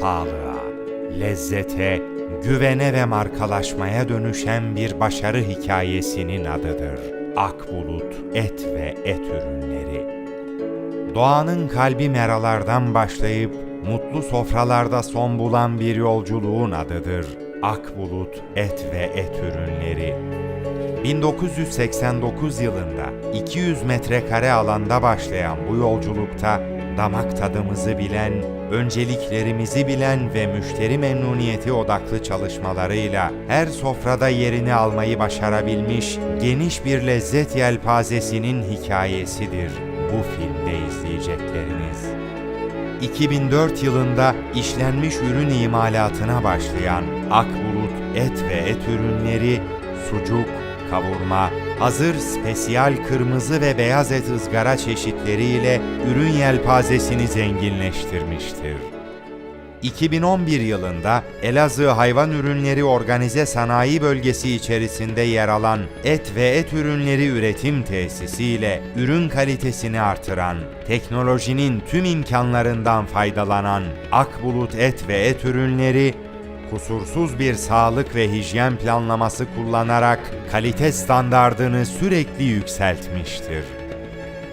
sağlığa, lezzete, güvene ve markalaşmaya dönüşen bir başarı hikayesinin adıdır. Akbulut Et ve Et Ürünleri. Doğanın kalbi meralardan başlayıp mutlu sofralarda son bulan bir yolculuğun adıdır. Akbulut Et ve Et Ürünleri. 1989 yılında 200 metrekare alanda başlayan bu yolculukta damak tadımızı bilen, önceliklerimizi bilen ve müşteri memnuniyeti odaklı çalışmalarıyla her sofrada yerini almayı başarabilmiş geniş bir lezzet yelpazesinin hikayesidir bu filmde izleyecekleriniz. 2004 yılında işlenmiş ürün imalatına başlayan Akbulut Et ve Et ürünleri sucuk, kavurma, hazır spesiyal kırmızı ve beyaz et ızgara çeşitleriyle ürün yelpazesini zenginleştirmiştir. 2011 yılında Elazığ Hayvan Ürünleri Organize Sanayi Bölgesi içerisinde yer alan et ve et ürünleri üretim tesisi ile ürün kalitesini artıran, teknolojinin tüm imkanlarından faydalanan Akbulut Et ve Et Ürünleri kusursuz bir sağlık ve hijyen planlaması kullanarak kalite standardını sürekli yükseltmiştir.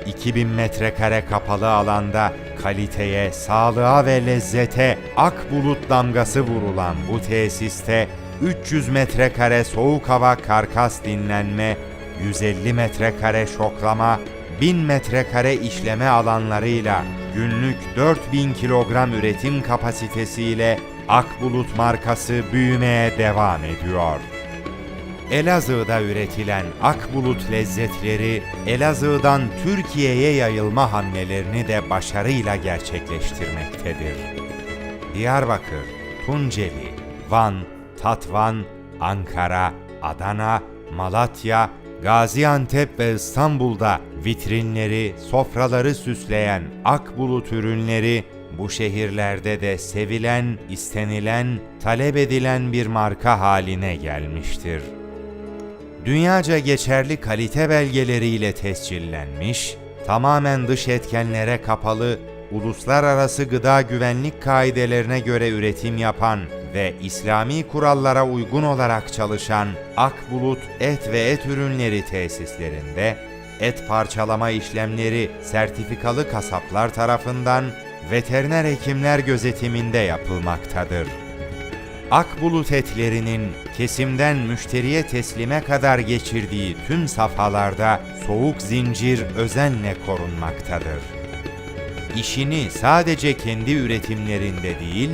2000 metrekare kapalı alanda kaliteye, sağlığa ve lezzete ak bulut damgası vurulan bu tesiste 300 metrekare soğuk hava karkas dinlenme, 150 metrekare şoklama, 1000 metrekare işleme alanlarıyla günlük 4000 kilogram üretim kapasitesiyle Akbulut markası büyümeye devam ediyor. Elazığ'da üretilen Akbulut lezzetleri Elazığ'dan Türkiye'ye yayılma hamlelerini de başarıyla gerçekleştirmektedir. Diyarbakır, Tunceli, Van, Tatvan, Ankara, Adana, Malatya, Gaziantep ve İstanbul'da vitrinleri, sofraları süsleyen Akbulut ürünleri bu şehirlerde de sevilen, istenilen, talep edilen bir marka haline gelmiştir. Dünyaca geçerli kalite belgeleriyle tescillenmiş, tamamen dış etkenlere kapalı, uluslararası gıda güvenlik kaidelerine göre üretim yapan ve İslami kurallara uygun olarak çalışan Akbulut Et ve Et Ürünleri tesislerinde et parçalama işlemleri sertifikalı kasaplar tarafından veteriner hekimler gözetiminde yapılmaktadır. Akbulut etlerinin kesimden müşteriye teslime kadar geçirdiği tüm safhalarda soğuk zincir özenle korunmaktadır. İşini sadece kendi üretimlerinde değil,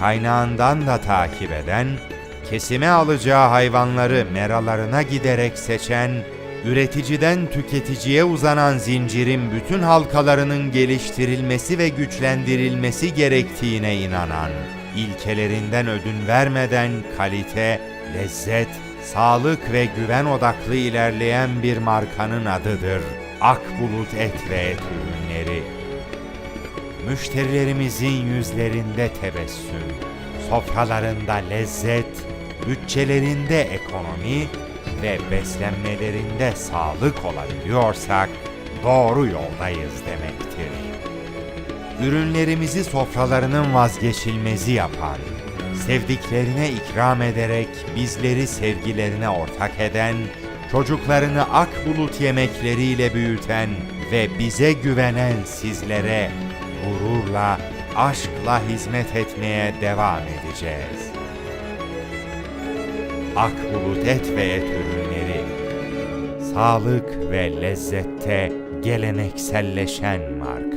kaynağından da takip eden, kesime alacağı hayvanları meralarına giderek seçen, üreticiden tüketiciye uzanan zincirin bütün halkalarının geliştirilmesi ve güçlendirilmesi gerektiğine inanan, ilkelerinden ödün vermeden kalite, lezzet, sağlık ve güven odaklı ilerleyen bir markanın adıdır. Akbulut Et ve Et Ürünleri. Müşterilerimizin yüzlerinde tebessüm, sofralarında lezzet, bütçelerinde ekonomi ve beslenmelerinde sağlık olabiliyorsak doğru yoldayız demektir. Ürünlerimizi sofralarının vazgeçilmezi yapan, sevdiklerine ikram ederek bizleri sevgilerine ortak eden, çocuklarını ak bulut yemekleriyle büyüten ve bize güvenen sizlere gururla, aşkla hizmet etmeye devam edeceğiz. Akbulut Et ve Et Ürünleri Sağlık ve lezzette gelenekselleşen marka.